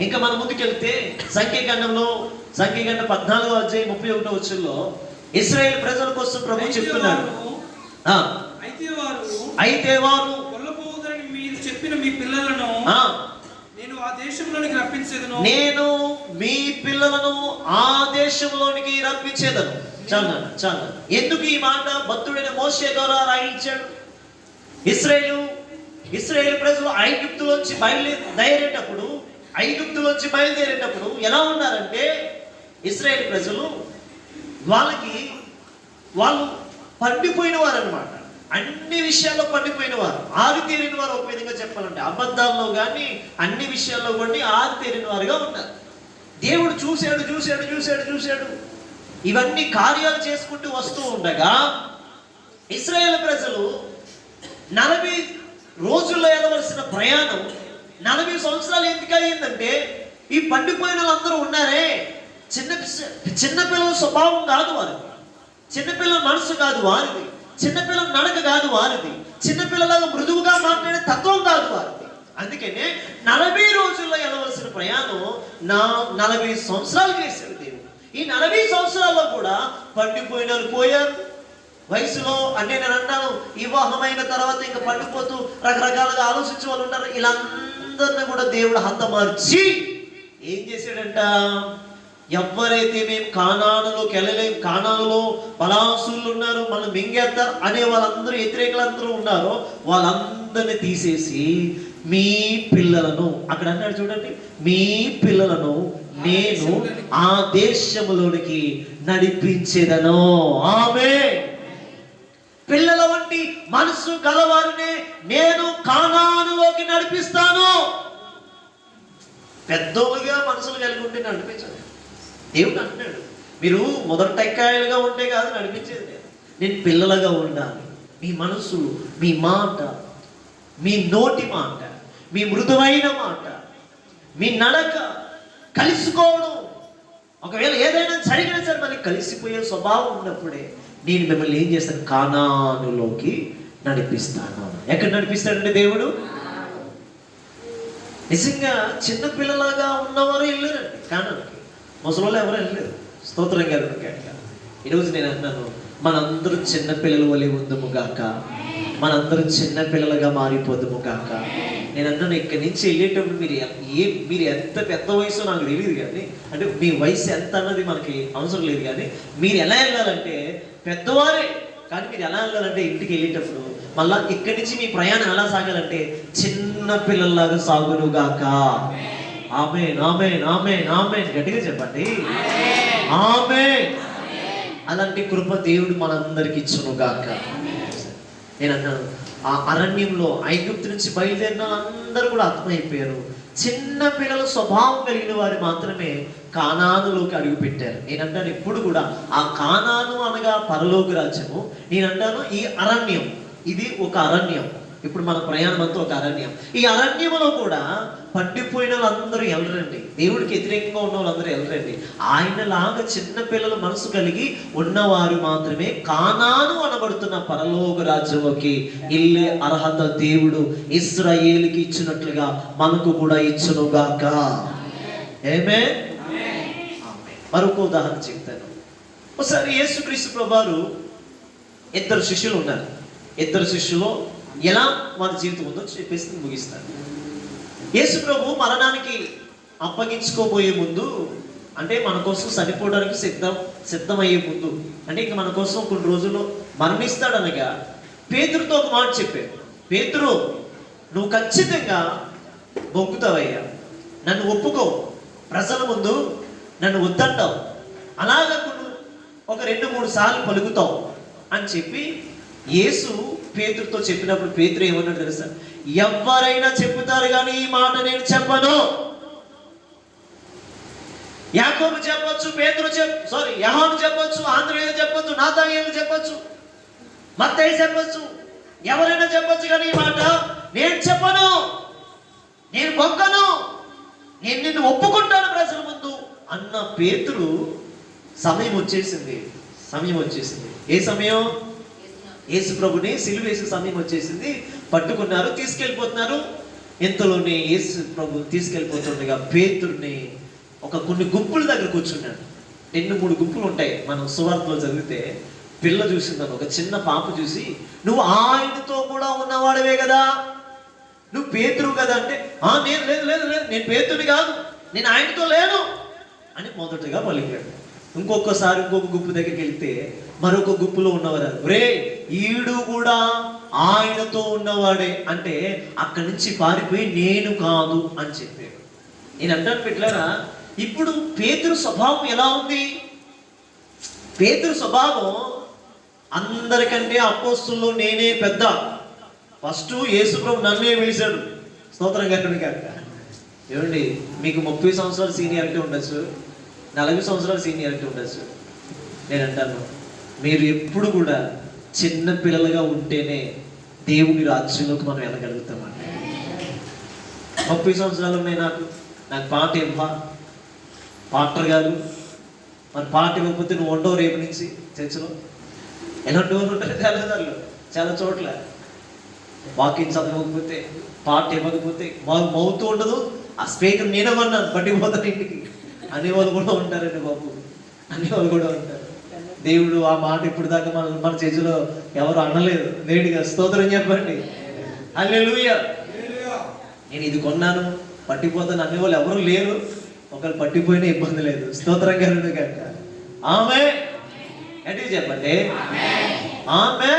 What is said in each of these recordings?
ఇంకా మనం ముందుకెళ్తే సంఖ్యాకాండంలో సంఖ్యాకాండ పద్నాలుగో అధ్యాయం ముప్పై ఒకటో వచ్చుల్లో ఇస్రాయేల్ ప్రజల కోసం ప్రభు చెప్తున్నాడు. ఆ, అయితే వారు అయితే వారు కొల్లబోదని మీరు చెప్పిన మీ పిల్లలను నేను ఆ దేశంలోనికి రప్పించేదను. నేను మీ పిల్లలను ఆ దేశంలోనికి రప్పించేదను. చాలు చాలు. ఎందుకు ఈ మాట? భక్తుడైన మోసే ద్వారా రాయించాడు. ఇస్రాయేలు ఇస్రాయేల్ ప్రజలు ఐగుప్తులోంచి బయలుదేరేటప్పుడు ఐగుప్తులోంచి బయలుదేరేటప్పుడు ఎలా ఉన్నారంటే ఇస్రాయేల్ ప్రజలు వాళ్ళకి వాళ్ళు పండిపోయిన వారు అనమాట అన్ని విషయాల్లో పండిపోయిన వారు ఆరితేరిన వారు ఒక విధంగా చెప్పాలంటే అబద్ధాల్లో కానీ అన్ని విషయాల్లో కూడా ఆరితేరిన వారుగా ఉన్నారు. దేవుడు చూశాడు చూశాడు చూశాడు చూశాడు. ఇవన్నీ కార్యాలు చేసుకుంటూ వస్తూ ఉండగా ఇస్రాయేల్ ప్రజలు నలభై రోజుల్లో ఎదవలసిన ప్రయాణం నలభై సంవత్సరాలు ఎందుకు అయ్యిందంటే ఈ పండిపోయిన వాళ్ళందరూ ఉన్నారే. చిన్న చిన్నపిల్లల స్వభావం కాదు వారిది. చిన్నపిల్లల మనసు కాదు వారిది. చిన్నపిల్లల నడక కాదు వారిది. చిన్నపిల్లలాగా మృదువుగా మాట్లాడే తత్వం కాదు వారిది. అందుకనే నలభై రోజుల్లో వెళ్ళవలసిన ప్రయాణం నా నలభై సంవత్సరాలు చేశాడు దేవుడు. ఈ నలభై సంవత్సరాల్లో కూడా పండిపోయిన వాళ్ళు పోయారు. వయసులో అంటే నేను అన్నాను వివాహమైన తర్వాత ఇంకా పండిపోతూ రకరకాలుగా ఆలోచించే వాళ్ళు ఉంటారు వీళ్ళందరినీ కూడా దేవుడు హతమార్చి ఏం చేశాడంట? ఎవరైతే మేము కానానులోకి వెళ్ళలేం కానానులో బలాసులు ఉన్నారు మనం మింగేస్తారు అనే వాళ్ళందరూ వ్యతిరేకులందరూ ఉన్నారో వాళ్ళందరినీ తీసేసి మీ పిల్లలను అక్కడ అన్నాడు చూడండి మీ పిల్లలను నేను ఆ దేశములోనికి నడిపించేదను. ఆమె పిల్లల వంటి మనసు గలవారినే నేను కానానులోకి నడిపిస్తాను. పెద్దోళ్ళుగా మనసులు కలిగి ఉంటే నడిపించాలి దేవుడు అంటున్నాడు మీరు మొదటెక్కాయలుగా ఉంటే కాదు నడిపించేది నేను. నేను పిల్లలుగా ఉండాలి. మీ మనసు మీ మాట మీ నోటి మాట మీ మృదువైన మాట మీ నడక కలుసుకోవడం ఒకవేళ ఏదైనా జరిగినా సరే మనకి కలిసిపోయే స్వభావం ఉన్నప్పుడే నేను మిమ్మల్ని ఏం చేస్తాను కానానులోకి నడిపిస్తాను. ఎక్కడ నడిపిస్తాడండి దేవుడు? నిజంగా చిన్న పిల్లలాగా ఉన్నవారు వెళ్ళారండి కానానికి. ముసలి ఎవరు వెళ్ళలేదు స్తోత్రం గారు ఈరోజు నేను అన్నాను మనందరూ చిన్నపిల్లల వలె ఉందము గాక. మనందరం చిన్న పిల్లలుగా మారిపోదుము గాక నేను అన్నాను ఇక్కడి నుంచి వెళ్ళేటప్పుడు మీరు ఏ మీరు ఎంత పెద్ద వయసు నాకు తెలియదు కానీ అంటే మీ వయసు ఎంత అన్నది మనకి అవసరం లేదు కానీ మీరు ఎలా వెళ్ళాలంటే పెద్దవారే. కానీ మీరు ఎలా వెళ్ళాలంటే ఇంటికి వెళ్ళేటప్పుడు మళ్ళా ఇక్కడి నుంచి మీ ప్రయాణం ఎలా సాగాలంటే చిన్న పిల్లల్లాగా సాగును గాక. ఆమె ఆమె ఆమె ఆమె గట్టిగా చెప్పండి. ఆమె అలాంటి కృప దేవుడు మనందరికి ఇచ్చును గాక. నేను అన్నాను ఆ అరణ్యంలో ఐగుప్తు నుంచి బయలుదేరిన అందరూ కూడా అర్థమైపోయారు. చిన్న పిల్లల స్వభావం కలిగిన వారు మాత్రమే కానానులోకి అడుగుపెట్టారు. నేను అంటాను ఇప్పుడు కూడా ఆ కానాను అనగా పరలోక రాజ్యము. నేను అంటాను ఈ అరణ్యం. ఇది ఒక అరణ్యం. ఇప్పుడు మన ప్రయాణం అంతా ఒక అరణ్యం. ఈ అరణ్యంలో కూడా పండిపోయిన వాళ్ళందరూ వెళ్ళరండి దేవుడికి వ్యతిరేకంగా ఉన్న వాళ్ళందరూ వెళ్ళరండి ఆయనలాగా చిన్న పిల్లల మనసు కలిగి ఉన్నవారు మాత్రమే కానాను అనబడుతున్న పరలోక రాజ్యంలోకి ఇల్లే అర్హత దేవుడు ఇస్రాయేల్కి ఇచ్చినట్లుగా మనకు కూడా ఇచ్చునుగాక ఏమే మరొక ఉదాహరణ చెప్తాను. ఒకసారి యేసుక్రీస్తు ప్రభారు ఇద్దరు శిష్యులు ఉన్నారు. ఇద్దరు శిష్యులు ఎలా మన జీవితం ఉందో చెప్పేసి ముగిస్తాను. యేసు ప్రభు మరణానికి అప్పగించుకోబోయే ముందు అంటే మన కోసం చనిపోవడానికి సిద్ధం సిద్ధమయ్యే ముందు అంటే ఇంక మన కోసం కొన్ని రోజుల్లో మరణిస్తాడనగా పేతురుతో ఒక మాట చెప్పాడు. పేతురు నువ్వు ఖచ్చితంగా మొక్కుతావయ్యా నన్ను ఒప్పుకో. ప్రజల ముందు నన్ను వద్దంటావు. అలాగా ఒక రెండు మూడు సార్లు పలుకుతావు అని చెప్పి యేసు పేతురుతో చెప్పినప్పుడు పేతురు ఏమన్నాడు తెలుసా? ఎవరైనా చెబుతారు కానీ ఈ మాట నేను చెప్పను. యాకోబు చెప్పొచ్చు పేతురు చెప్ సారీ యహాను చెప్పొచ్చు ఆంధ్రయ్య చెప్పొచ్చు నాతాయేలు చెప్పొచ్చు మత్తయ్య చెప్పొచ్చు ఎవరైనా చెప్పొచ్చు కానీ ఈ మాట నేను చెప్పను. నేను మొక్కను. నేను నిన్ను ఒప్పుకుంటాను ప్రజల ముందు. అన్న పేతురు సమయం వచ్చేసింది. సమయం వచ్చేసింది. ఏ సమయం? యేసు ప్రభుని సిలువ సమయం వచ్చేసింది. పట్టుకున్నారు తీసుకెళ్ళిపోతున్నారు. ఇంతలోనే యేసు ప్రభు తీసుకెళ్ళిపోతుండగా పేతుర్ని ఒక కొన్ని గుంపుల దగ్గర కూర్చున్నాడు. రెండు మూడు గుంపులు ఉంటాయి మనం సువార్తలో చదివితే. పిల్ల చూసిందాను ఒక చిన్న పాప చూసి నువ్వు ఆయనతో కూడా ఉన్నవాడవే కదా? నువ్వు పేతురు కదా? అంటే ఆ నేను లేదు లేదు లేదు నేను పేతుని కాదు నేను ఆయనతో లేను. అని మొదటగా పలికాడు. ఇంకొకసారి ఇంకొక గుంపు దగ్గరికి వెళ్తే మరొక గుంపులో ఉన్నవారు రే ఈడు కూడా ఆయనతో ఉన్నవాడే అంటే అక్కడి నుంచి పారిపోయి నేను కాదు అని చెప్పాడు నేను అంటాను పెట్టారా ఇప్పుడు పేతురు స్వభావం ఎలా ఉంది? పేతురు స్వభావం అందరికంటే అపోస్తుల్లో నేనే పెద్ద. ఫస్ట్ యేసుప్రభు నన్నే పిలిచాడు. స్తోత్రం కట్టడం కాక ఏమండి మీకు ముప్పై సంవత్సరాలు సీనియారిటీ ఉండొచ్చు నలభై సంవత్సరాలు సీనియారిటీ ఉండొచ్చు. నేను అంటాను మీరు ఎప్పుడు కూడా చిన్న పిల్లలుగా ఉంటేనే దేవుని రాజ్యంలోకి మనం వెళ్ళగలుగుతామండి ముప్పై సంవత్సరాలు ఉన్నాయి నాకు. నాకు పాట ఇవ్వా పాటర్ గారు మరి పాట ఇవ్వకపోతే నువ్వు ఉండవు రేపు నుంచి చర్చిలో. ఎలాంటి వాళ్ళు ఉంటారు చాలా సార్లు చాలా చోట్ల. వాకింగ్ చదవకపోతే పాట ఇవ్వకపోతే మాకు మౌతూ ఉండదు. ఆ స్పీకర్ నేనేమన్నాను పట్టిపోతాను ఇంటికి. అనేవాళ్ళు కూడా ఉంటారండి బాబు. అనేవాళ్ళు కూడా ఉంటారు. దేవుడు ఆ మాట ఇప్పుడు దాకా మన మన చేతిలో ఎవరు అనలేదు. నేటిగా స్తోత్రం చెప్పండి. హల్లెలూయా. నేను ఇది కొన్నాను. పట్టిపోతాను అనేవాళ్ళు ఎవరు లేరు. ఒకరు పట్టిపోయినా ఇబ్బంది లేదు. స్తోత్రం గారు కనుక ఆమె. అంటే చెప్పండి. ఆమె.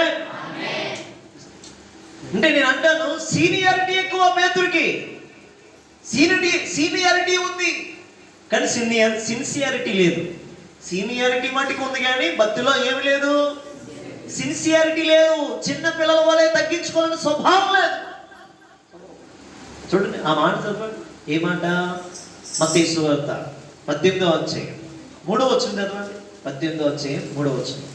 అంటే నేను అంటాను సీనియారిటీ ఎక్కువ పేతుడికి సీనియరిటీ సీనియారిటీ ఉంది. కానీ సిన్సియారిటీ లేదు. సీనియారిటీ మటుకు ఉంది కానీ భక్తిలో ఏమి లేదు. సిన్సియారిటీ లేదు. చిన్న పిల్లల వలె తగ్గించుకోవాలని స్వభావం లేదు. చూడండి ఆ మాట చదవండి. ఏ మాట? వార్త పద్దెనిమిదో అధ్యాయం. మూడో వచ్చింది చదవండి. పద్దెనిమిదో అధ్యాయం మూడో వచ్చింది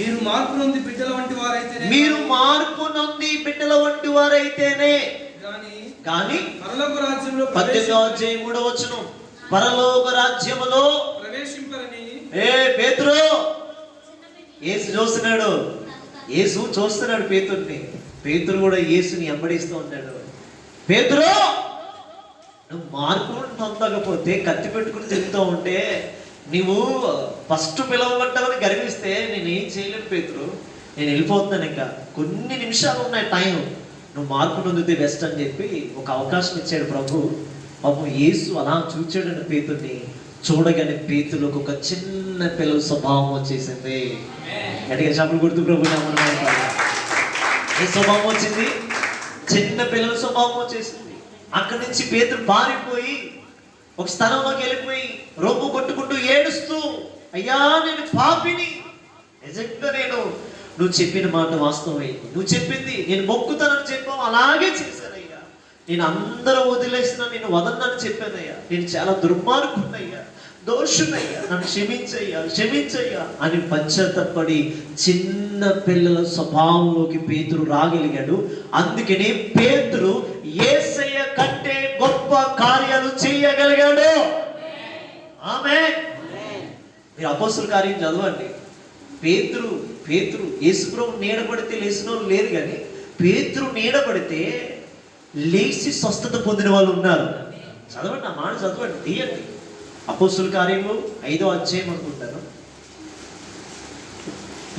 మీరు మార్పు నొంది బిడ్డల వంటి వారైతే మీరు మార్పు నొంది బిడ్డల వంటి వారైతేనే. కానీ కానీ పరలోక రాజ్యంలో పద్దెనిమిదో అధ్యాయం మూడో వచ్చును పరలోక రాజ్యములో ఏ పేతురు? ఏసు చూస్తున్నాడు. ఏసు చూస్తున్నాడు పేతుర్ని. పేతురు కూడా యేసుని ఎంబడిస్తూ ఉంటాడు పేతురు నువ్వు మార్పు పొందకపోతే కత్తి పెట్టుకుని తిరుగుతూ ఉంటే నువ్వు ఫస్ట్ పిలవబడ్డావని గర్విస్తే నేను ఏం చేయలేను పేతురు. నేను వెళ్ళిపోతున్నాను ఇంకా. కొన్ని నిమిషాలు ఉన్నాయి టైం నువ్వు మార్పు పొందితే బెస్ట్ అని చెప్పి ఒక అవకాశం ఇచ్చాడు ప్రభు. పాపం యేసు అలా చూచాడండి పేతుర్ని. చూడగానే ప్రీతిలోకి ఒక చిన్న పిల్లల స్వభావం వచ్చేసింది. గట్టిగా చేపలు గుర్తు ప్రభు ఏ స్వభావం వచ్చింది? చిన్న పిల్లల స్వభావం వచ్చేసింది. అక్కడి నుంచి పేతులు పారిపోయి ఒక స్థలంలోకి వెళ్ళిపోయి రొమ్ము కొట్టుకుంటూ ఏడుస్తూ అయ్యా నేను పాపిని. నిజంగా నేను నువ్వు చెప్పిన మాట వాస్తవమైంది నువ్వు చెప్పింది నేను మొక్కుతానని చెప్పావు. అలాగే చేశాను. నేను అందరూ వదిలేసిన నేను వదన్నని చెప్పానయ్యా. నేను చాలా దుర్మార్గున్నయ్యా దోషునయ్యా నన్ను క్షమించయ్యా. క్షమించయ్యా అని పశ్చాత్తపడి చిన్న పిల్లల స్వభావంలోకి పేతురు రాగలిగాడు. అందుకనే పేతురు ఏసయ్య కంటే గొప్ప కార్యాలు చేయగలిగాడు. ఆమె మీరు అపోస్తుల కార్యం చదవండి. పేతురు పేతురు యేసుప్రభు నీడబడితే లేచిన వాళ్ళు లేరు కానీ పేతురు నీడబడితే లేచి స్వస్థత పొందిన వాళ్ళు ఉన్నారు. చదవండి ఆ మాట చదవండి తీయండి. అపోస్తుల కార్యము ఐదో అధ్యాయం అనుకుంటాను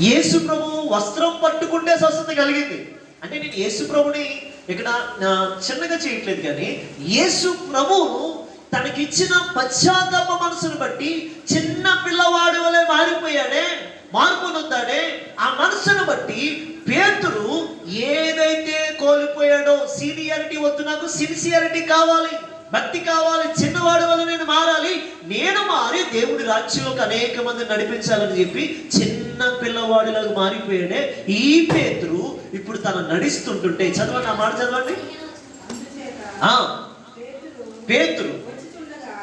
యేసు ప్రభు వస్త్రం పట్టుకుంటే స్వస్థత కలిగింది. అంటే నేను యేసు ప్రభుని ఇక్కడ నా చిన్నగా చేయట్లేదు కానీ యేసు ప్రభువు తనకిచ్చిన పశ్చాత్తాప మనసును బట్టి చిన్న పిల్లవాడు వలె మారిపోయాడే మార్పు నొందాడే. ఆ మనసును బట్టి పేతురు ఏదైతే కోల్పోయాడో సీనియారిటీ వద్దు నాకు సిన్సియారిటీ కావాలి భక్తి కావాలి చిన్నవాడి వల్ల నేను మారాలి. నేను మారి దేవుడి రాజ్యంలోకి అనేక మంది నడిపించాలని చెప్పి చిన్న పిల్లవాడిలాగా మారిపోయాడే ఈ పేతురు ఇప్పుడు తను నడుస్తుంటుంటే. చదవండి ఆ మాట చదవండి. ఆ పేతురు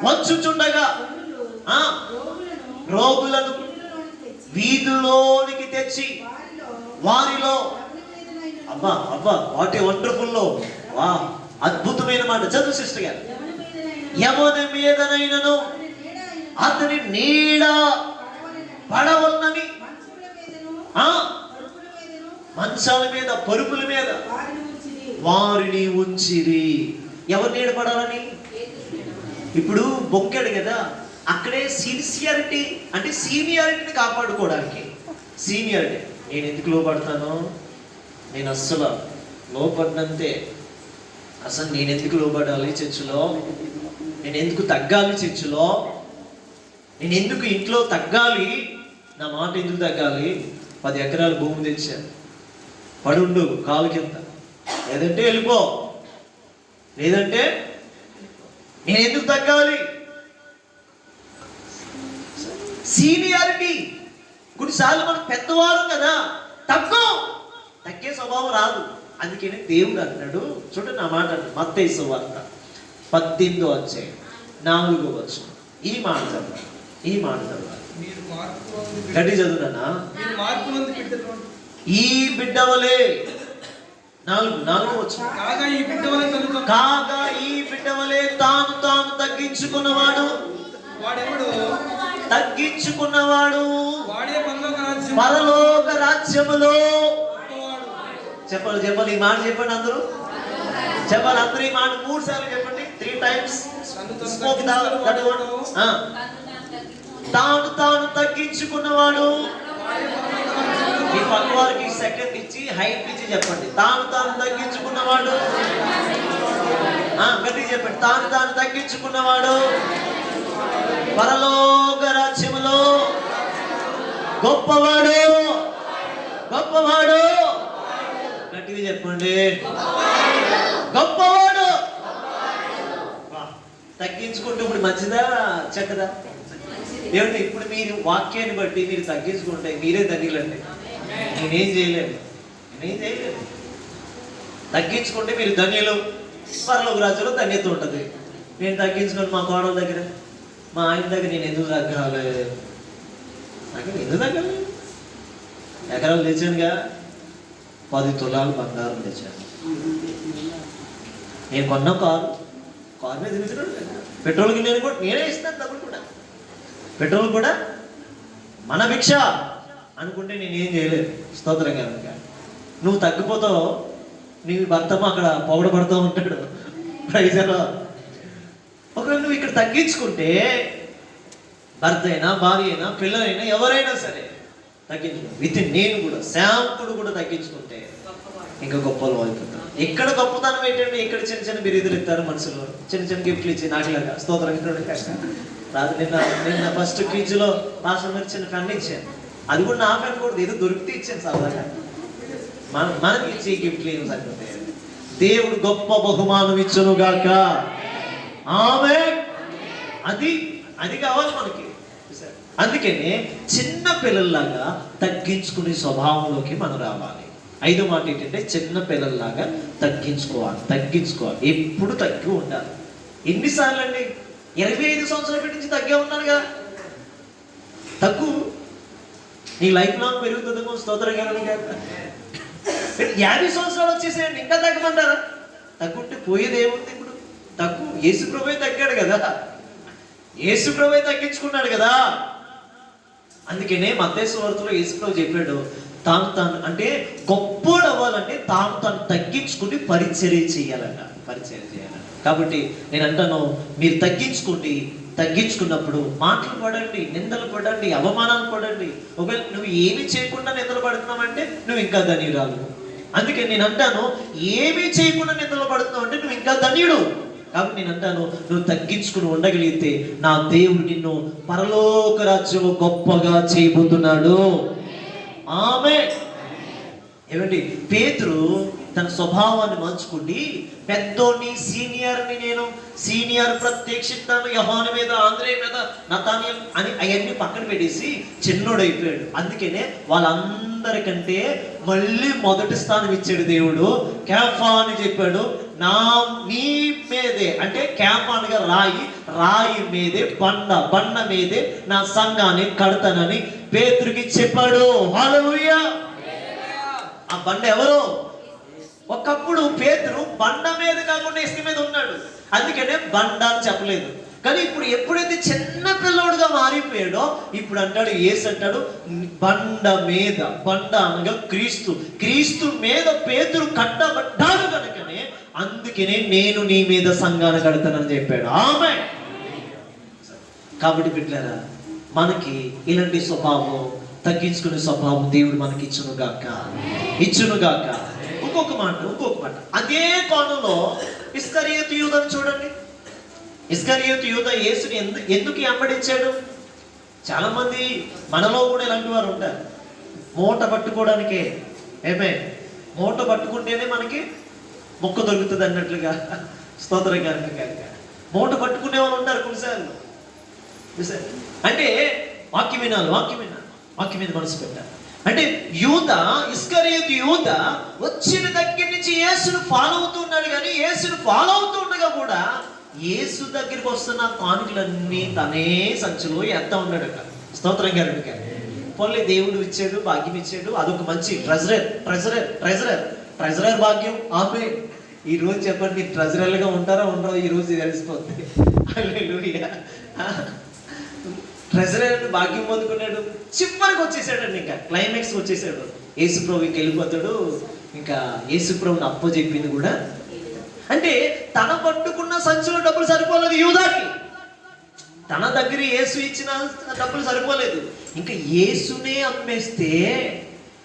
వచ్చుచుండగా ఆ రోగులను వీధులోనికి తెచ్చి వారిలో అబ్బా అబ్బా వాట్ ఏ వండర్ఫుల్లో వా అద్భుతమైన మాట. చదువు సిస్టర్ గారు. యవని మీదనైనను అతని నీడ పడవన్నని ఆ? మంచాల మీద పరుపుల మీద. వారిని ఉంచిరి. ఎవరు నీడపడాలని ఇప్పుడు బొక్కాడు కదా. అక్కడే సిన్సియారిటీ అంటే సీనియారిటీని కాపాడుకోవడానికి. సీనియారిటీ. నేను ఎందుకు లోపడతాను నేను అస్సలు లోపడినంతే అసలు నేను ఎందుకు లోపడాలి చర్చిలో? నేను ఎందుకు తగ్గాలి చర్చిలో? నేను ఎందుకు ఇంట్లో తగ్గాలి? నా మాట ఎందుకు తగ్గాలి? పది ఎకరాల భూమి తెచ్చాను పడుండు కాలు కింద. లేదంటే వెళ్ళిపో. లేదంటే నేను ఎందుకు తగ్గాలి? సీనియారిటీ. కొన్నిసార్లు మనం పెద్దవారు కదా. తక్కువ. తగ్గే స్వభావం రాదు. అందుకని దేవుడు అంటున్నాడు చూడండి నా మాట మత్తయి వార్త పద్దెనిమిదో వచ్చాయి నాలుగో వచ్చు ఈ మాట చదవాలి ఈ మాట చదవాలి. బిడ్డ- గట్టి చదువునా ఈ బిడ్డవలే. నాలుగు నాలుగో వచ్చు కాగా ఈ బిడ్డ వల్ల కనుక కాగా ఈ బిడ్డవలే తాను తాను తగ్గించుకున్నవాడు. వాడెవడు? తగ్గించుకున్నవాడు. వాడే పరలోక రాజ్యం. పరలోక రాజ్యములో. చెప్పండి చెప్పాలి ఈ మాట చెప్పండి అందరూ. చెప్పాలి అందరూ ఈ మాట మూడు సార్లు చెప్పండి త్రీ టైమ్స్ తను తాను తాను తగ్గించుకున్నవాడు. ఈ పక్క వారికి సెకండ్ ఇచ్చి హైట్ ఇచ్చి చెప్పండి. తాను తాను తగ్గించుకున్నవాడు. ఆ, చెప్పండి. తాను తాను తగ్గించుకున్నవాడు. పరలోక రాజ్యములో గొప్పవాడు. గొప్పవాడు. గట్టిగా చెప్పండి. గొప్పవాడు. తగ్గించుకుంటే ఇప్పుడు మంచిదా చెక్కదా ఏమంటే ఇప్పుడు మీరు వాక్యాన్ని బట్టి మీరు తగ్గించుకుంటే మీరే తగ్గిలండి నేనేం చేయలేదు నేనేం చేయలేదు తగ్గించుకుంటే మీరు ధన్యులు పరలోక రాజ్యంలో ధన్యత ఉంటుంది. నేను తగ్గించుకొని మా కోడల దగ్గర మా ఆయన దగ్గర నేను ఎందుకు తగ్గాలి? నాకు ఎందుకు తగ్గాలి? ఎకరాలు తెచ్చానుగా. పది తులాలు బంగారం తెచ్చాను నేను కొన్న కారు కారు మీద తిరుగుతున్నాడు పెట్రోల్కి నేను కూడా నేనే ఇస్తాను డబ్బులు కూడా. పెట్రోల్ కూడా మన భిక్ష అనుకుంటే నేను ఏం చేయలేదు. స్తోత్రం కనుక నువ్వు తగ్గిపోతావు నీ భర్తము అక్కడ పొగడబడుతూ ఉంటాడు. ప్రైజలో. ఒకవేళ నువ్వు ఇక్కడ తగ్గించుకుంటే భర్త అయినా భార్య అయినా పిల్లలైనా ఎవరైనా సరే తగ్గించుకుంటాను విత్ నేను కూడా శాంపుడు కూడా తగ్గించుకుంటే ఇంకా గొప్పలు అవుతుంటారు ఇక్కడ గొప్పతనం ఏంటంటే ఇక్కడ చిన్న చిన్న బిరుదులు ఇస్తారు మనుషులు. చిన్న చిన్న గిఫ్ట్లు ఇచ్చి నాకులాగా. స్తోత్రం ఇటువంటి కష్టం. రాదు నిన్న నిన్న ఫస్ట్ క్విజ్లో మాస్టర్ మీద చిన్న పెన్ ఇచ్చాను. అది కూడా నా పెన్ కూడా ఏదో దొరికితే ఇచ్చాను సరదాగా. మనం మనకి ఇచ్చే గిఫ్ట్లు ఏం సరిపోతాయి దేవుడు గొప్ప బహుమానం ఇచ్చను గాక ఆమె అది అది కావాలి మనకి. అందుకనే చిన్న పిల్లల్లాగా తగ్గించుకునే స్వభావంలోకి మనం రావాలి. ఐదో మాట ఏంటంటే చిన్న పిల్లల్లాగా తగ్గించుకోవాలి తగ్గించుకోవాలి. ఎప్పుడు తగ్గి ఉండాలి. ఎన్నిసార్లు అండి ఇరవై ఐదు సంవత్సరాల నుంచి తగ్గే ఉన్నాను కదా. తగ్గు. నీ లైఫ్ లాంగ్ పెరుగుతుందేమో స్తోత్రం యాభై సంవత్సరాలు వచ్చేసేయండి ఇంకా తగ్గమంటారా? తగ్గుంటే పోయేది ఏముంది ఇప్పుడు? తగ్గు. యేసు ప్రభు తగ్గాడు కదా. యేసు ప్రభు తగ్గించుకున్నాడు కదా. అందుకనే మతేశ్వరతలో యేసు ప్రభు చెప్పాడు తాను తాను అంటే గొప్పోడు అవ్వాలంటే తాను తాను తగ్గించుకుని పరిచర్య చేయాలంట పరిచర్య చేయాలంట. కాబట్టి నేను అంటాను మీరు తగ్గించుకోండి తగ్గించుకున్నప్పుడు మాటలు పడండి నిందలు పడండి అవమానాలు పడండి. ఒకవేళ నువ్వు ఏమి చేయకుండా నిందలు పడుతున్నావంటే నువ్వు ఇంకా ధనియురాలు. అందుకే నేను అంటాను ఏమీ చేయకుండా నిందలు పడుతున్నావు అంటే నువ్వు ఇంకా ధన్యుడు. కాబట్టి నేను అంటాను నువ్వు తగ్గించుకుని ఉండగలిగితే నా దేవుడు నిన్ను పరలోక రాజ్యంలో గొప్పగా చేయబోతున్నాడు. ఆమె ఏమండి? పేతురు తన స్వభావాన్ని మార్చుకుని పెద్దోని సీనియర్ని నేను సీనియర్ ప్రత్యక్షిస్తాను యహాను మీద ఆంధ్రే మీద నతానియం అని అవన్నీ పక్కన పెట్టేసి చిన్నోడు అయిపోయాడు అందుకనే వాళ్ళందరికంటే మళ్ళీ మొదటి స్థానం ఇచ్చాడు దేవుడు. కేఫా అని చెప్పాడు. నా నీ మీదే అంటే క్యాఫాన్గా రాయి రాయి మీదే బండ బండ మీదే నా సంఘాన్ని కడతానని పేతురికి చెప్పాడు. హల్లెలూయా. ఆ బండ ఎవరు? ఒకప్పుడు పేతురు బండ మీద కాకుండా ఇసుక మీద ఉన్నాడు. అందుకనే బండ అని చెప్పలేదు. కానీ ఇప్పుడు ఎప్పుడైతే చిన్న పిల్లోడుగా మారిపోయాడో ఇప్పుడు అంటాడు ఏసు అంటాడు బండ మీద బండ అనగా క్రీస్తు. క్రీస్తు మీద పేతురు కట్టబడ్డాడు. కనుకనే నేను నీ మీద సంఘాన్ని కడతానని చెప్పాడు. ఆమె కాబట్టి బిడ్డారా మనకి ఇలాంటి స్వభావం తగ్గించుకునే స్వభావం దేవుడు మనకి ఇచ్చును గాక. ఇచ్చును గాక. ఇంకొక మాట ఇంకొక మాట. అదే కోణంలో ఇస్కరియతు యూదని చూడండి. ఇస్కరియతు యూద యేసుని ఎందుకు ఎందుకు వెంబడించాడు చాలా మంది మనలో కూడా ఇలాంటి వారు ఉంటారు. మూట పట్టుకోవడానికే. ఏమే? మూట పట్టుకుంటేనే మనకి మొక్క దొరుకుతుంది అన్నట్లుగా. స్తోత్రం కనుక కనుక మూట పట్టుకునే వాళ్ళు ఉంటారు కొన్నిసార్లు. అంటే వాక్యం వినాలి వాక్యం వినాలి. వాక్యం మీద మనసు పెట్టాలి. అంటే యూత ఇస్కరియతు యూత వచ్చిన దగ్గర నుంచి యేసును ఫాలో అవుతున్నాడు కానీ యేసును ఫాలో అవుతుండగా కూడా యేసు దగ్గరికి వస్తున్న కానుకలన్నీ తనే సంచులో ఎత్తా ఉన్నాడట. స్తోత్రం గారు పోలే దేవుడు ఇచ్చాడు భాగ్యం ఇచ్చాడు. అదొక మంచి ట్రెజరర్ ట్రెజరర్ ట్రెజరర్ ట్రెజరర్ భాగ్యం ఆమె ఈ రోజు చెప్పండి మీరు ట్రెజరర్గా ఉంటారా ఉండరో? ఈ రోజు తెలిసిపోతుంది ట్రెజరర్ భాగ్యం పొందుకున్నాడు. చివరికి వచ్చేసాడండి ఇంకా. క్లైమాక్స్ వచ్చేసాడు. యేసు వెళ్ళిపోతాడు. ఇంకా ఏసుప్రభుని అప్ప చెప్పింది కూడా. అంటే తన పట్టుకున్న సంచులో డబ్బులు సరిపోలేదు యూదాకి. తన దగ్గర యేసు ఇచ్చిన డబ్బులు సరిపోలేదు. ఇంకా యేసునే అమ్మేస్తే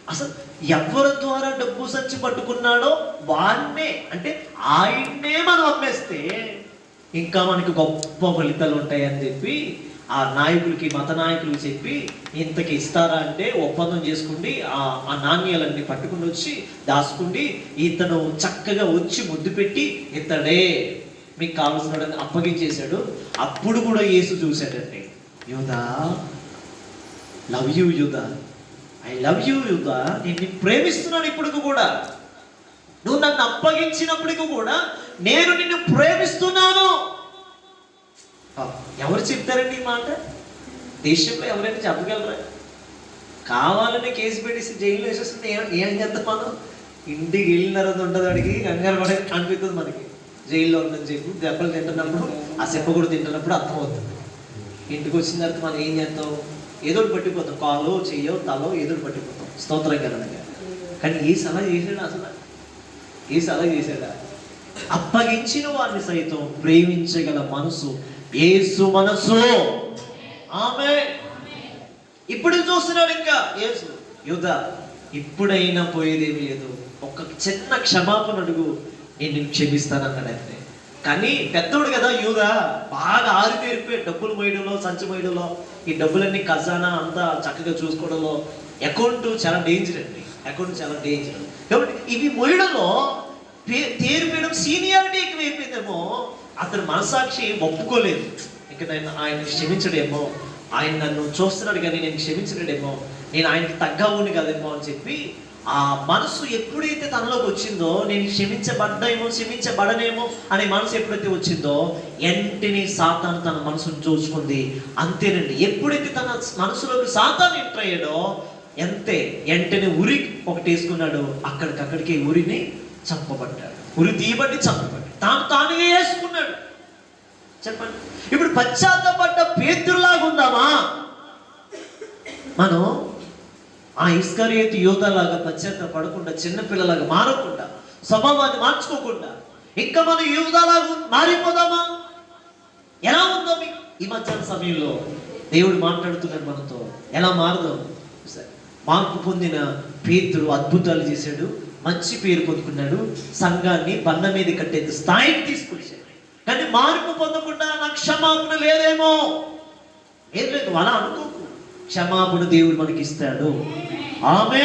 అసలు ఎవరి ద్వారా డబ్బు సంచి పట్టుకున్నాడో వారినే అంటే ఆయన్నే మనం అమ్మేస్తే ఇంకా మనకి గొప్ప ఫలితాలు ఉంటాయని చెప్పి ఆ నాయకులకి మత నాయకులకి చెప్పి ఇంతకి ఇస్తారా అంటే ఒప్పందం చేసుకుండి ఆ ఆ నాణ్యాలన్నీ పట్టుకుని వచ్చి దాచుకుండి ఇతను చక్కగా వచ్చి ముద్దు పెట్టి ఇతడే మీకు కావలసిన అప్పగించేశాడు. అప్పుడు కూడా Yesu చూశాడండి. Yuda love you Yuda I love you యుగా నేను నిన్ను ప్రేమిస్తున్నాను ఇప్పటికి కూడా. నువ్వు నన్ను అప్పగించినప్పటికీ కూడా నేను నిన్ను ప్రేమిస్తున్నాను. ఎవరు చెప్తారండి ఈ మాట? దేశంలో ఎవరైనా చెప్పగలరా? కావాలని కేసు పెట్టేసి జైల్లో వేసేస్తుంటే ఏం ఏం చేద్దాం మనం ఇంటికి వెళ్ళిన తర్వాత ఉంటుంది వాడికి కంగారు పడే అనిపిస్తుంది మనకి. జైల్లో ఉందని చెప్పి దెబ్బలు తింటున్నప్పుడు ఆ చెప్ప కూడా తింటున్నప్పుడు అర్థమవుతుంది. ఇంటికి వచ్చిన తర్వాత మనం ఏం చేస్తాం ఏదో ఒకటి పట్టిపోతాం. కాలో చెయ్యో తలో ఏదో పట్టిపోతాం. స్తోత్రం కదనగా కానీ ఈ సలహా చేసాడు అసలు? ఈ సలహా చేశాడా? అప్పగించిన వారిని సైతం ప్రేమించగల మనసు ఏసు మనసు. ఆమె ఇప్పుడు చూస్తున్నాడు ఇంకా ఏసు. యుధ ఇప్పుడైనా పోయేదేమి లేదు. ఒక చిన్న క్షమాపణ అడుగు నేను క్షమిస్తానన్నాడు కానీ పెద్దోడు కదా యూద బాగా ఆరితేరిపోయి డబ్బులు మోయడంలో సంచి మోయడంలో ఈ డబ్బులన్నీ ఖజానా అంతా చక్కగా చూసుకోవడంలో అకౌంట్ చాలా డేంజర్ అండి. అకౌంట్ చాలా డేంజర్ కాబట్టి ఇవి మోయడంలో పే- తేరిపోయడం సీనియారిటీ ఎక్కువైపోయిందేమో అతని మనసాక్షి ఒప్పుకోలేదు. ఇక నేను ఆయన క్షమించడేమో ఆయన నన్ను చూస్తున్నాడు కానీ నేను క్షమించడేమో నేను ఆయనకి తగ్గవుని కదేమో అని చెప్పి ఆ మనసు ఎప్పుడైతే తనలోకి వచ్చిందో నేను క్షమించబడ్డేమో క్షమించబడనేమో అనే మనసు ఎప్పుడైతే వచ్చిందో వెంటనే సాతాను తన మనసును చూసుకుంది అంతేనండి. ఎప్పుడైతే తన మనసులోకి సాతాను ఎంటర్ అయ్యాడో ఎంతే వెంటనే ఉరి ఒకటి వేసుకున్నాడు. అక్కడికక్కడికి ఉరిని చంపబడ్డాడు. ఉరి తీయబడి చంపబడ్డాడు. తాను తానుగా వేసుకున్నాడు. చెప్పండి. ఇప్పుడు పశ్చాత్తపడ్డ పేతుల్లాగా ఉందామా మనం ఆ ఇస్కరియతు యోధలాగా పశ్చాత్తపడకుండా చిన్నపిల్లలాగా మారకుండా స్వభావాన్ని మార్చుకోకుండా ఇంకా మనం యూదాలాగా మారిపోదామా? ఎలా ఉందో మీకు ఈ మధ్యాహ్న సమయంలో దేవుడు మాట్లాడుతున్నాడు మనతో. ఎలా మారదాం? మార్పు పొందిన పేతురు అద్భుతాలు చేశాడు. మంచి పేరు పొందుకున్నాడు. సంఘాన్ని బండ మీద కట్టేది స్థాయికి తీసుకొచ్చాడు. కానీ మార్పు పొందకుండా నాకు క్షమాపణ లేదేమో. ఏం లేదు అలా అనుకోకు. క్షమాపణ దేవుడు మనకి ఇస్తాడు ఆమె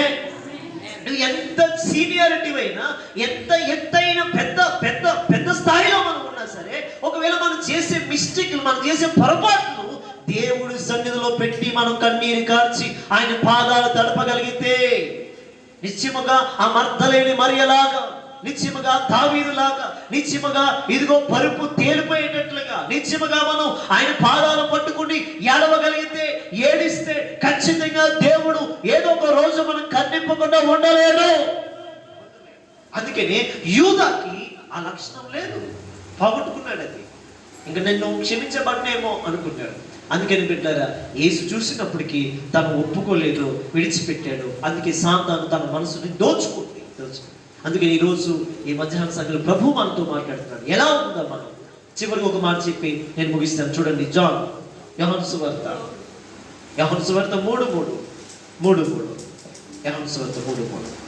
నువ్వు ఎంత సీనియారిటీ అయినా ఎంత ఎత్తైన పెద్ద పెద్ద పెద్ద స్థాయిలో మనం ఉన్నా సరే ఒకవేళ మనం చేసే మిస్టేక్లు మనం చేసే పొరపాట్లు దేవుడి సన్నిధిలో పెట్టి మనం కన్నీరు కార్చి ఆయన పాదాలు తడపగలిగితే నిశ్చయముగా ఆ మర్దలేని మరియలాగా నిశ్చయముగా తావీరులాగా నిత్యముగా ఇదిగో పరుపు తేలిపోయేటట్లుగా నిత్యముగా మనం ఆయన పాదాలు పట్టుకుని ఏడవగలిగితే ఏడిస్తే ఖచ్చితంగా దేవుడు ఏదో ఒక రోజు మనం కన్నింపకుండా ఉండలేడు. అందుకని యూదాకి ఆ లక్షణం లేదు. పోగొట్టుకున్నాడు అది. ఇంకా నేను క్షమించబడినేమో అనుకున్నాడు. అందుకని బిడ్డారా యేసు చూసినప్పటికీ తను ఒప్పుకోలేదు విడిచిపెట్టాడు. అందుకే సాంతాను తన మనసుని దోచుకుంటాడు అందుకని ఈరోజు ఈ మధ్యాహ్న సంఘంలో ప్రభు మనతో మాట్లాడుతున్నాడు. ఎలా ఉందా మనం? చివరికి ఒక మాట చెప్పి నేను ముగిస్తాను. చూడండి జాన్ యహన్ సువార్త. యహన్ సువార్త మూడు మూడు. మూడు మూడు. యహన్ సువార్త మూడు మూడు.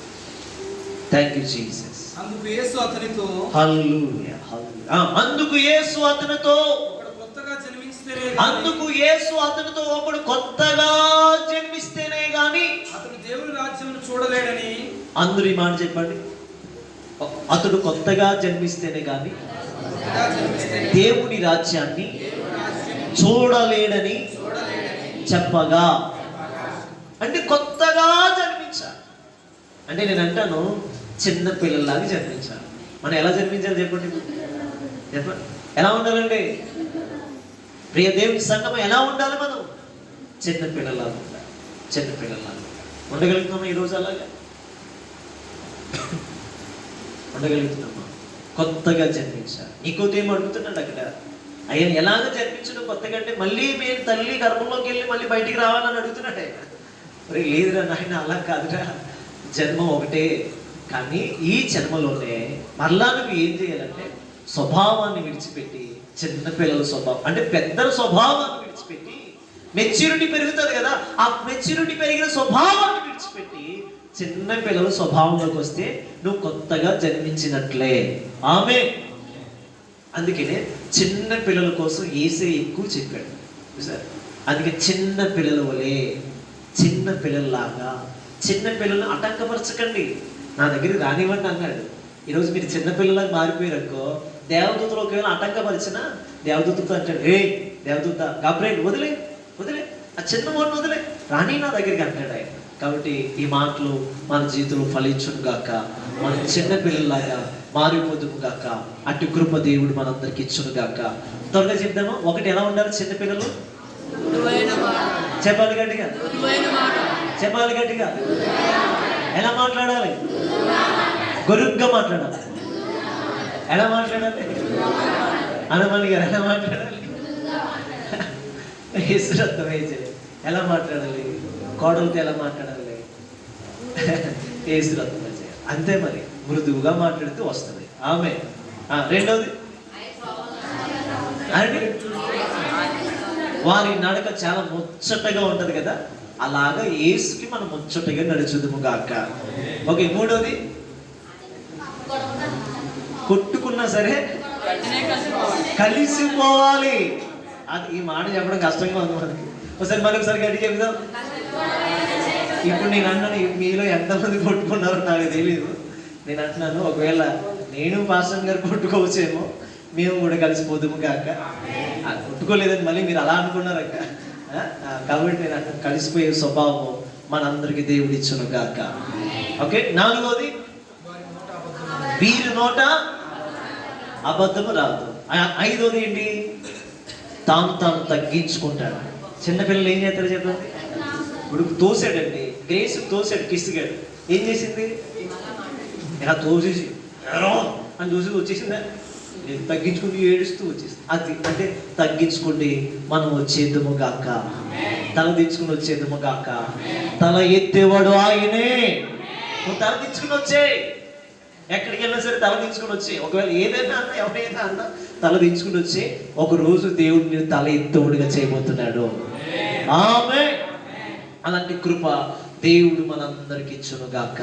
థ్యాంక్ యూ జీసస్ అందుకు యేసు అతనితో హల్లెలూయా హల్లెలూయా. అందుకు యేసు అతనితో ఒకడు కొత్తగా జన్మిస్తేనే అందుకు యేసు అతనితో ఒకడు కొత్తగా జన్మిస్తేనే గాని అతడు దేవుని రాజ్యం చూడలేడని అందరూ ఈ మాట చెప్పండి. అతడు కొత్తగా జన్మిస్తేనే కానీ దేవుని రాజ్యాన్ని చూడలేడని చెప్పగా. అంటే కొత్తగా జన్మించాలి అంటే నేను అంటాను చిన్న పిల్లల్లాగా జన్మించాలి మనం ఎలా జన్మించాలి చెప్పండి? చెప్పండి. ఎలా ఉండాలండి? ప్రియ దేవుని సంగమం ఎలా ఉండాలి మనం? చిన్న పిల్లలాగా ఉండాలి. చిన్న పిల్లలాగా ఉండాలి. ఉండగలుగుతామా ఈరోజు అలాగా? ఉండగలుగుతున్నామా కొత్తగా జన్మించాలి నీకోతేమో అడుగుతున్నాడు అక్కడ. ఆయన ఎలాగ జన్మించడం కొత్తగా అంటే మళ్ళీ మీరు తల్లి గర్భంలోకి వెళ్ళి మళ్ళీ బయటికి రావాలని అడుగుతున్నాడు ఆయన. మరి లేదురా నాయన అలా కాదురా. జన్మ ఒకటే. కానీ ఈ జన్మలోనే మరలా నువ్వు ఏం చేయాలంటే స్వభావాన్ని విడిచిపెట్టి చిన్న పిల్లల స్వభావం అంటే పెద్దల స్వభావాన్ని విడిచిపెట్టి మెచ్యూరిటీ పెరుగుతుంది కదా. ఆ మెచ్యూరిటీ పెరిగిన స్వభావాన్ని విడిచిపెట్టి చిన్న పిల్లల స్వభావంలోకి వస్తే నువ్వు కొత్తగా జన్మించినట్లే. ఆమె. అందుకనే చిన్న పిల్లల కోసం ఏసే ఎక్కువ చెప్పాడు. చూసారు? అందుకే చిన్న పిల్లల వలే చిన్న పిల్లల్లాగా చిన్న పిల్లలను ఆటంకపరచకండి నా దగ్గరికి రానివ్వండి అన్నాడు. ఈరోజు మీరు చిన్నపిల్లలకు మారిపోయారనుకో దేవదూతలు ఒకవేళ ఆటంకపరిచినా దేవదూతతో అంటాడు ఏ దేవదూత గాబ్రేల్ వదిలే వదిలే ఆ చిన్న వాడిని వదిలే రాని నా దగ్గరికి అంటాడు ఆయన. కాబట్టి ఈ మాటలు మన జీవితంలో ఫలించును గాక. మన చిన్న పిల్లల్లాగా మారిపోదుము గాక. అటు కృప దేవుడు మనందరికి ఇచ్చును గాక. త్వరగా చెప్దామా? ఒకటి ఎలా ఉండాలి చిన్న పిల్లలు? చెప్పాలి గట్టిగా. చెప్పాలి గట్టిగా. ఎలా మాట్లాడాలి? గొరుగ్గా మాట్లాడాలి. ఎలా మాట్లాడాలి? హనుమాన్ గారు ఎలా మాట్లాడాలి? ఎలా మాట్లాడాలి? గోడలతో ఎలా మాట్లాడాలి యేసురత్నం అంతే మరి. మృదువుగా మాట్లాడితే వస్తుంది. ఆమె. రెండవది వారి నడక చాలా ముచ్చటగా ఉంటది కదా? అలాగా ఏసుకి మనం ముచ్చటగా నడుచుదము గాక. ఓకే మూడోది. కొట్టుకున్నా సరే కలిసిపోవాలి. అది ఈ మాట చెప్పడం కష్టంగా ఉంది మనకి. ఒకసారి మరొకసారి గట్టి చెప్దాం ఇప్పుడు నేను అన్నాను మీలో ఎంతమంది కొట్టుకున్నారో నాకు తెలియదు నేను అంటున్నాను ఒకవేళ నేను పాస్టర్ గారు కొట్టుకోవచ్చేమో మేము కూడా కలిసిపోదుము కాక. ఆ, కొట్టుకోలేదని మళ్ళీ మీరు అలా అనుకున్నారక్క కాబట్టి నేను అంటున్నాను కలిసిపోయే స్వభావం మనందరికీ దేవుడు ఇచ్చును కాక. ఓకే నాలుగోది వీరి నోట అబద్ధము రాదు. ఐదోది ఏంటి? తాను తాను తగ్గించుకుంటాడు చిన్నపిల్లలు ఏం చేస్తారు చెప్పండి? ఇప్పుడు తోసాడండి. గ్రేస్ తోసాడు కిసిగాడు ఏం చేసింది? ఎలా తోసేసి "ఎరా" అని చూసి వచ్చేసిందా? నేను తగ్గించుకుంటూ ఏడుస్తూ వచ్చేసి అది అంటే తగ్గించుకుంటే మనం వచ్చేద్దుము గాక. తల దించుకుని వచ్చేద్దుము గాక. తల ఎత్తేవాడు ఆయనే. నువ్వు తల దించుకుని వచ్చే. ఎక్కడికి వెళ్ళినా సరే తల దించుకుని వచ్చే. ఒకవేళ ఏదైనా అన్నా ఎవరైనా అన్నా తల దించుకుని వచ్చి. ఒక రోజు దేవుడు నేను తల ఎత్తవుడిగా చేయబోతున్నాడు. ఆమె అలాంటి కృప దేవుడు మనందరికి ఇచ్చును గాక